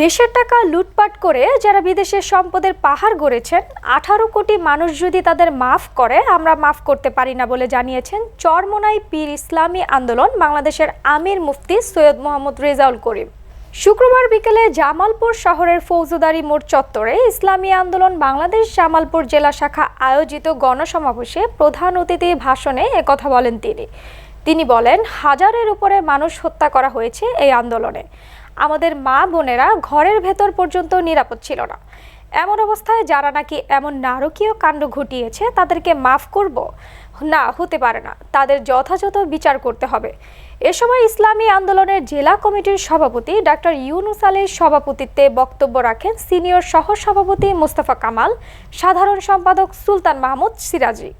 দেশের টাকা লুটপাট করে যারা বিদেশের সম্পদের পাহাড় গড়েছেন, আঠারো কোটি মানুষ যদি তাদের মাফ করে, আমরা মাফ করতে পারি না বলে জানিয়েছেন চরমোনাই পীর ইসলামী আন্দোলন বাংলাদেশের আমির মুফতি সৈয়দ মোহাম্মদ রেজাউল করিম। শুক্রবার বিকেলে জামালপুর শহরের ফৌজদারি মোড় চত্বরে ইসলামী আন্দোলন বাংলাদেশ জামালপুর জেলা শাখা আয়োজিত গণসমাবেশে প্রধান অতিথি ভাষণে একথা বলেন তিনি। তিনি বলেন, হাজারের উপরে মানুষ হত্যা করা হয়েছে এই আন্দোলনে। আমাদের মা বোনেরা ঘরের ভেতর পর্যন্ত নিরাপদ ছিল না। এমন অবস্থায় যারা নাকি এমন নারকীয় কাণ্ড ঘটিয়েছে, তাদেরকে মাফ করব? না, হতে পারে না। তাদের যথাযথ বিচার করতে হবে। এ সময় ইসলামী আন্দোলনের জেলা কমিটির সভাপতি ডাক্তার ইউনুস আলীর সভাপতিত্বে বক্তব্য রাখেন সিনিয়র সহ সভাপতি মোস্তফা কামাল, সাধারণ সম্পাদক সুলতান মাহমুদ সিরাজি।